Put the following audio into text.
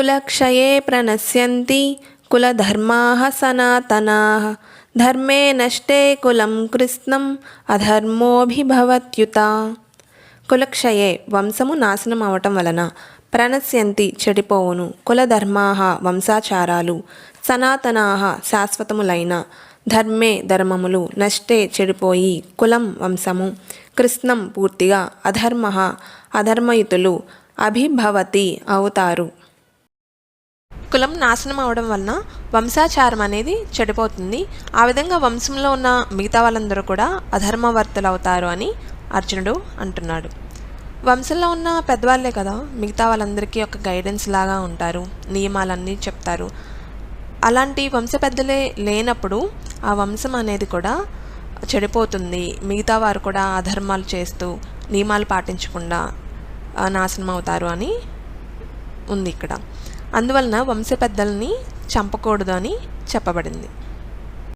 కులక్షయే ప్రణశ్యంతి కులధర్మాः సనాతనా ధర్మే నష్టే కులం కృష్ణం అధర్మోభిభవత్యుత కులక్షయే వంశము నాశనం అవటం వలన ప్రణశ్యంతి చెడిపోవును। కులధర్మాः వంశాచారాలు। సనాతనా శాశ్వతములైన ధర్మే ధర్మములు నష్టే చెడిపోయి కులం వంశము। కృష్ణం పూర్తిగా అధర్మ అధర్మయుతులు అభిభవతి అవుతారు। కులం నాశనం అవడం వలన వంశాచారం అనేది చెడిపోతుంది. ఆ విధంగా వంశంలో ఉన్న మిగతా వాళ్ళందరూ కూడా అధర్మవర్తులు అవుతారు అని అర్జునుడు అంటున్నాడు. వంశంలో ఉన్న పెద్దవాళ్ళే కదా మిగతా వాళ్ళందరికీ ఒక గైడెన్స్ లాగా ఉంటారు నియమాలన్నీ చెప్తారు. అలాంటి వంశ పెద్దలే లేనప్పుడు ఆ వంశం అనేది కూడా చెడిపోతుంది. మిగతా వారు కూడా అధర్మాలు చేస్తూ నియమాలు పాటించకుండా నాశనం అవుతారు అని ఉంది ఇక్కడ. అందువలన వంశ పెద్దల్ని చంపకూడదు అని చెప్పబడింది.